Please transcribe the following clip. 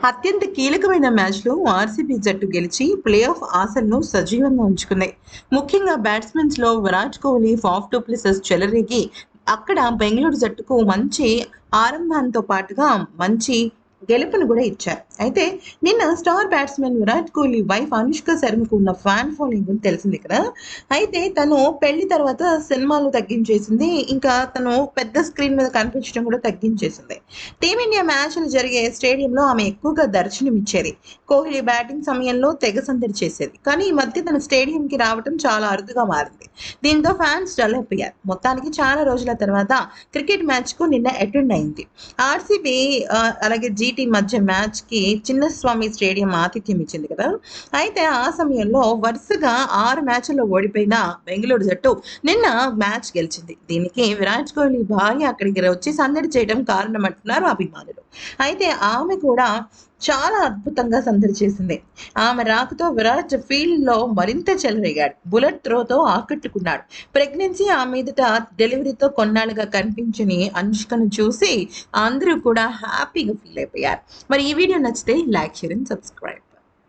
అత్యంత కీలకమైన మ్యాచ్లో ఆర్సీబీ జట్టు గెలిచి ప్లే ఆఫ్ ఆశలను సజీవంగా ఉంచుకుంది ముఖ్యంగా బ్యాట్స్మెన్స్లో Virat Kohli Faf du Plessis చెలరేగి అక్కడ బెంగళూరు జట్టుకు మంచి ఆరంభంతో పాటుగా మంచి గెలుపును కూడా ఇచ్చారు. అయితే నిన్న star batsmen Virat Kohli wife Anushka శర్మకు ఉన్న ఫ్యాన్ ఫాలోయింగ్ అని తెలిసింది కదా అయితే తను పెళ్ళి తర్వాత సినిమాలు తగ్గించేసింది. ఇంకా తను పెద్ద స్క్రీన్ మీద కనిపించడం కూడా తగ్గించేసింది. టీమిండియా మ్యాచ్లు జరిగే స్టేడియంలో ఆమె ఎక్కువగా దర్శనం ఇచ్చేది కోహ్లీ బ్యాటింగ్ సమయంలో తెగ సందడి చేసేది. కానీ ఈ మధ్య తన స్టేడియంకి రావడం చాలా అరుదుగా మారింది. దీంతో ఫ్యాన్స్ డల్ అయిపోయారు. మొత్తానికి చాలా రోజుల తర్వాత క్రికెట్ మ్యాచ్కు నిన్న అటెండ్ అయింది. ఆర్సీబీ అలాగే జీటీ మధ్య మ్యాచ్కి చిన్నస్వామి స్టేడియం ఆతిథ్యం ఇచ్చింది కదా. అయితే ఆ సమయంలో వరుసగా ఆరు మ్యాచ్ల్లో ఓడిపోయిన బెంగళూరు జట్టు నిన్న మ్యాచ్ గెలిచింది. దీనికి విరాట్ కోహ్లీ భార్య అక్కడికి వచ్చి సందడి చేయడం కారణం అంటున్నారు అభిమానులు. అయితే ఆమె కూడా చాలా అద్భుతంగా సందడి చేసింది. ఆమె రాకతో విరాట్ ఫీల్డ్లో మరింత చెలరేగాడు. బుల్లెట్ త్రోతో ఆకట్టుకున్నాడు. ప్రెగ్నెన్సీ ఆ మీదట డెలివరీతో కొన్నాళ్ళుగా కనిపించని అనుష్కను చూసి అందరూ కూడా హ్యాపీగా ఫీల్ అయిపోయారు. మరి ఈ వీడియో నచ్చితే లైక్ షేర్ అండ్ సబ్స్క్రైబ్.